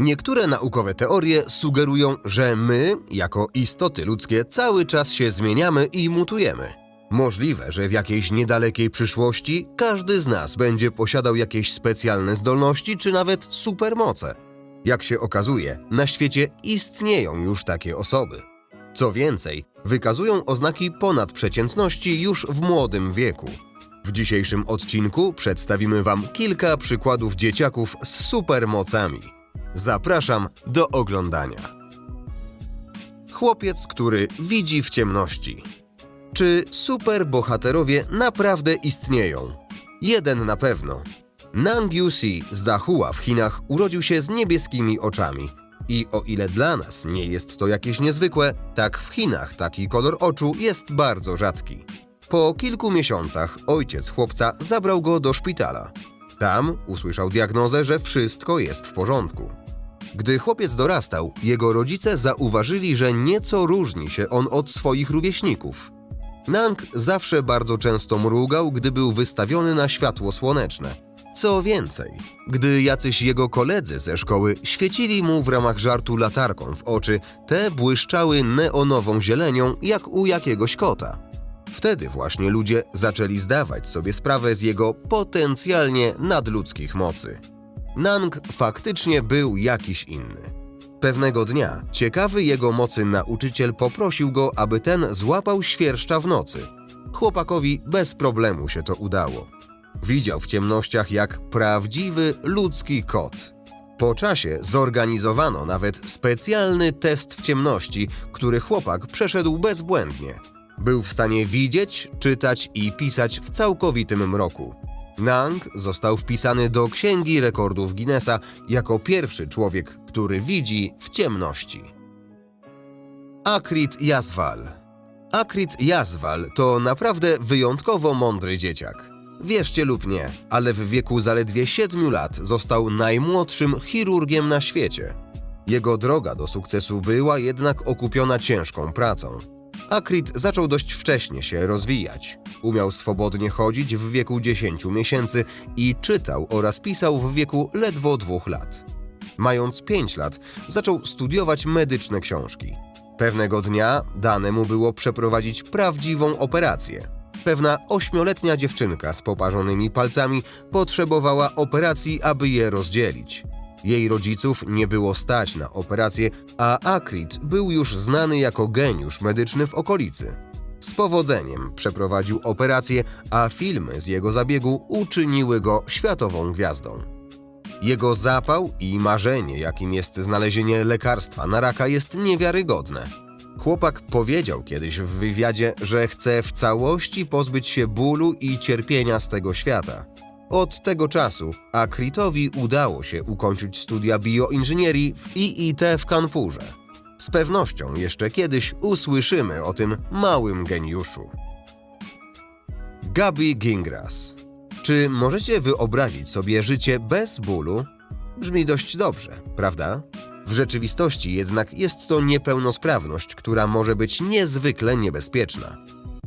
Niektóre naukowe teorie sugerują, że my, jako istoty ludzkie, cały czas się zmieniamy i mutujemy. Możliwe, że w jakiejś niedalekiej przyszłości każdy z nas będzie posiadał jakieś specjalne zdolności czy nawet supermoce. Jak się okazuje, na świecie istnieją już takie osoby. Co więcej, wykazują oznaki ponadprzeciętności już w młodym wieku. W dzisiejszym odcinku przedstawimy Wam kilka przykładów dzieciaków z supermocami. Zapraszam do oglądania. Chłopiec, który widzi w ciemności. Czy superbohaterowie naprawdę istnieją? Jeden na pewno. Nang Yusi z Dahua w Chinach urodził się z niebieskimi oczami. I o ile dla nas nie jest to jakieś niezwykłe, tak w Chinach taki kolor oczu jest bardzo rzadki. Po kilku miesiącach ojciec chłopca zabrał go do szpitala. Tam usłyszał diagnozę, że wszystko jest w porządku. Gdy chłopiec dorastał, jego rodzice zauważyli, że nieco różni się on od swoich rówieśników. Nang zawsze bardzo często mrugał, gdy był wystawiony na światło słoneczne. Co więcej, gdy jacyś jego koledzy ze szkoły świecili mu w ramach żartu latarką w oczy, te błyszczały neonową zielenią jak u jakiegoś kota. Wtedy właśnie ludzie zaczęli zdawać sobie sprawę z jego potencjalnie nadludzkich mocy. Nang faktycznie był jakiś inny. Pewnego dnia ciekawy jego mocy nauczyciel poprosił go, aby ten złapał świerszcza w nocy. Chłopakowi bez problemu się to udało. Widział w ciemnościach jak prawdziwy ludzki kot. Po czasie zorganizowano nawet specjalny test w ciemności, który chłopak przeszedł bezbłędnie. Był w stanie widzieć, czytać i pisać w całkowitym mroku. Nang został wpisany do Księgi Rekordów Guinnessa jako pierwszy człowiek, który widzi w ciemności. Akrit Yazwal Akrit Yazwal to naprawdę wyjątkowo mądry dzieciak. Wierzcie lub nie, ale w wieku zaledwie 7 lat został najmłodszym chirurgiem na świecie. Jego droga do sukcesu była jednak okupiona ciężką pracą. Akrit zaczął dość wcześnie się rozwijać. Umiał swobodnie chodzić w wieku 10 miesięcy i czytał oraz pisał w wieku ledwo dwóch lat. Mając 5 lat, zaczął studiować medyczne książki. Pewnego dnia dane mu było przeprowadzić prawdziwą operację. Pewna ośmioletnia dziewczynka z poparzonymi palcami potrzebowała operacji, aby je rozdzielić. Jej rodziców nie było stać na operację, a Akrit był już znany jako geniusz medyczny w okolicy. Z powodzeniem przeprowadził operację, a filmy z jego zabiegu uczyniły go światową gwiazdą. Jego zapał i marzenie, jakim jest znalezienie lekarstwa na raka, jest niewiarygodne. Chłopak powiedział kiedyś w wywiadzie, że chce w całości pozbyć się bólu i cierpienia z tego świata. Od tego czasu Akritowi udało się ukończyć studia bioinżynierii w IIT w Kanpurze. Z pewnością jeszcze kiedyś usłyszymy o tym małym geniuszu. Gabi Gingras. Czy możecie wyobrazić sobie życie bez bólu? Brzmi dość dobrze, prawda? W rzeczywistości jednak jest to niepełnosprawność, która może być niezwykle niebezpieczna.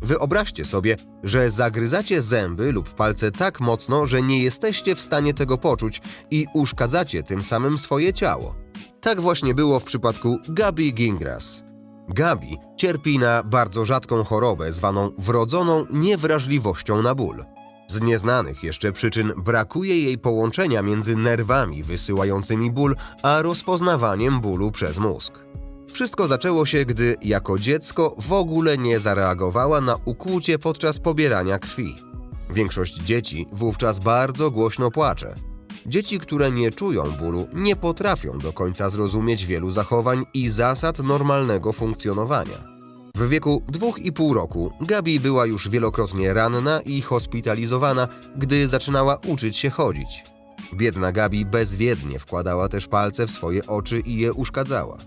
Wyobraźcie sobie, że zagryzacie zęby lub palce tak mocno, że nie jesteście w stanie tego poczuć i uszkadzacie tym samym swoje ciało. Tak właśnie było w przypadku Gabi Gingras. Gabi cierpi na bardzo rzadką chorobę zwaną wrodzoną niewrażliwością na ból. Z nieznanych jeszcze przyczyn brakuje jej połączenia między nerwami wysyłającymi ból, a rozpoznawaniem bólu przez mózg. Wszystko zaczęło się, gdy jako dziecko w ogóle nie zareagowała na ukłucie podczas pobierania krwi. Większość dzieci wówczas bardzo głośno płacze. Dzieci, które nie czują bólu, nie potrafią do końca zrozumieć wielu zachowań i zasad normalnego funkcjonowania. W wieku 2,5 roku Gabi była już wielokrotnie ranna i hospitalizowana, gdy zaczynała uczyć się chodzić. Biedna Gabi bezwiednie wkładała też palce w swoje oczy i je uszkadzała.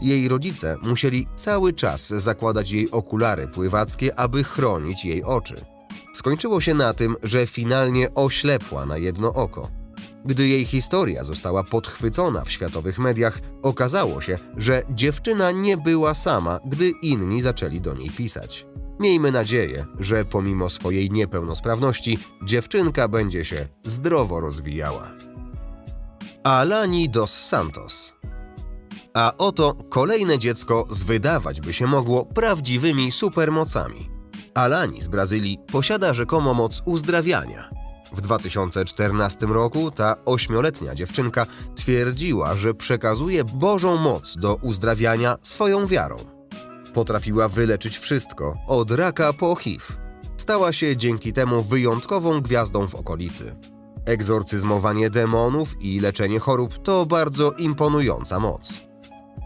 Jej rodzice musieli cały czas zakładać jej okulary pływackie, aby chronić jej oczy. Skończyło się na tym, że finalnie oślepła na jedno oko. Gdy jej historia została podchwycona w światowych mediach, okazało się, że dziewczyna nie była sama, gdy inni zaczęli do niej pisać. Miejmy nadzieję, że pomimo swojej niepełnosprawności, dziewczynka będzie się zdrowo rozwijała. Alani dos Santos. A oto kolejne dziecko z wydawać by się mogło prawdziwymi supermocami. Alani z Brazylii posiada rzekomo moc uzdrawiania. W 2014 roku ta ośmioletnia dziewczynka twierdziła, że przekazuje Bożą moc do uzdrawiania swoją wiarą. Potrafiła wyleczyć wszystko, od raka po HIV. Stała się dzięki temu wyjątkową gwiazdą w okolicy. Egzorcyzmowanie demonów i leczenie chorób to bardzo imponująca moc.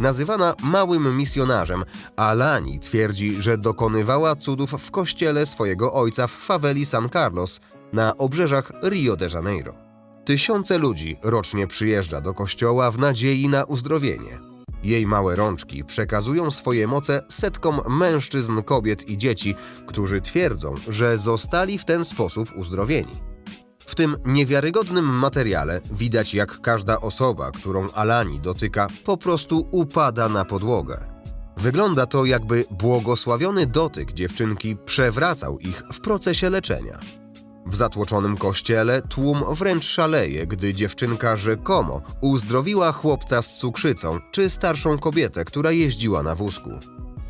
Nazywana małym misjonarzem, Alani twierdzi, że dokonywała cudów w kościele swojego ojca w faweli San Carlos na obrzeżach Rio de Janeiro. Tysiące ludzi rocznie przyjeżdża do kościoła w nadziei na uzdrowienie. Jej małe rączki przekazują swoje moce setkom mężczyzn, kobiet i dzieci, którzy twierdzą, że zostali w ten sposób uzdrowieni. W tym niewiarygodnym materiale widać, jak każda osoba, którą Alani dotyka, po prostu upada na podłogę. Wygląda to, jakby błogosławiony dotyk dziewczynki przewracał ich w procesie leczenia. W zatłoczonym kościele tłum wręcz szaleje, gdy dziewczynka rzekomo uzdrowiła chłopca z cukrzycą czy starszą kobietę, która jeździła na wózku.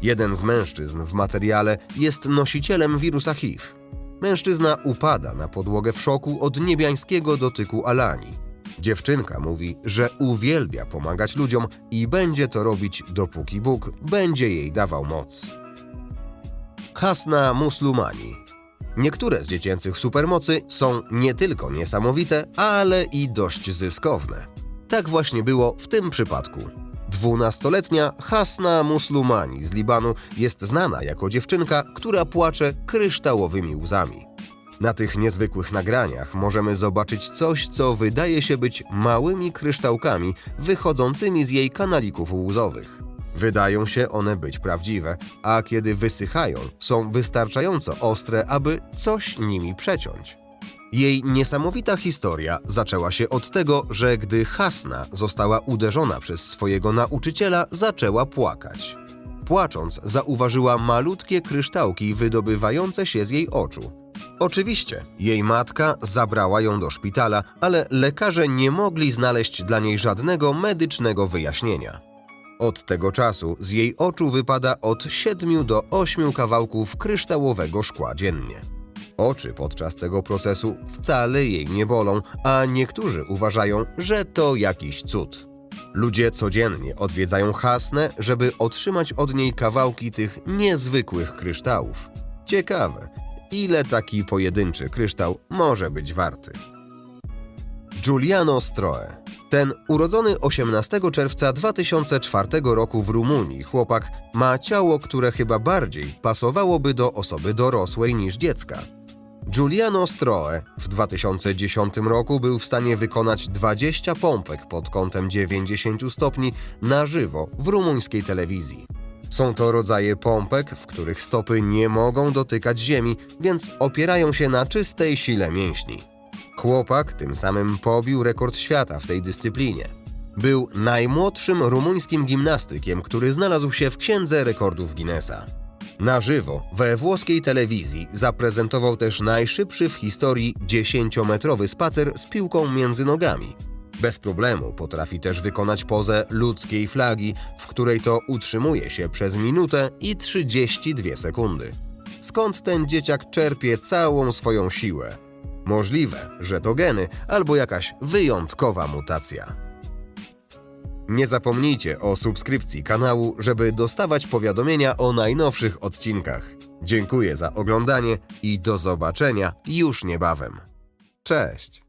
Jeden z mężczyzn w materiale jest nosicielem wirusa HIV. Mężczyzna upada na podłogę w szoku od niebiańskiego dotyku Alani. Dziewczynka mówi, że uwielbia pomagać ludziom i będzie to robić, dopóki Bóg będzie jej dawał moc. Hasna Muslumani Niektóre z dziecięcych supermocy są nie tylko niesamowite, ale i dość zyskowne. Tak właśnie było w tym przypadku. Dwunastoletnia Hasna Muslumani z Libanu jest znana jako dziewczynka, która płacze kryształowymi łzami. Na tych niezwykłych nagraniach możemy zobaczyć coś, co wydaje się być małymi kryształkami wychodzącymi z jej kanalików łzowych. Wydają się one być prawdziwe, a kiedy wysychają, są wystarczająco ostre, aby coś nimi przeciąć. Jej niesamowita historia zaczęła się od tego, że gdy Hasna została uderzona przez swojego nauczyciela, zaczęła płakać. Płacząc, zauważyła malutkie kryształki wydobywające się z jej oczu. Oczywiście, jej matka zabrała ją do szpitala, ale lekarze nie mogli znaleźć dla niej żadnego medycznego wyjaśnienia. Od tego czasu z jej oczu wypada od 7 do 8 kawałków kryształowego szkła dziennie. Oczy podczas tego procesu wcale jej nie bolą, a niektórzy uważają, że to jakiś cud. Ludzie codziennie odwiedzają Hasnę, żeby otrzymać od niej kawałki tych niezwykłych kryształów. Ciekawe, ile taki pojedynczy kryształ może być warty. Giuliano Stroe. Ten urodzony 18 czerwca 2004 roku w Rumunii chłopak ma ciało, które chyba bardziej pasowałoby do osoby dorosłej niż dziecka. Giuliano Stroe w 2010 roku był w stanie wykonać 20 pompek pod kątem 90 stopni na żywo w rumuńskiej telewizji. Są to rodzaje pompek, w których stopy nie mogą dotykać ziemi, więc opierają się na czystej sile mięśni. Chłopak tym samym pobił rekord świata w tej dyscyplinie. Był najmłodszym rumuńskim gimnastykiem, który znalazł się w księdze rekordów Guinnessa. Na żywo we włoskiej telewizji zaprezentował też najszybszy w historii 10-metrowy spacer z piłką między nogami. Bez problemu potrafi też wykonać pozę ludzkiej flagi, w której to utrzymuje się przez minutę i 32 sekundy. Skąd ten dzieciak czerpie całą swoją siłę? Możliwe, że to geny albo jakaś wyjątkowa mutacja. Nie zapomnijcie o subskrypcji kanału, żeby dostawać powiadomienia o najnowszych odcinkach. Dziękuję za oglądanie i do zobaczenia już niebawem. Cześć!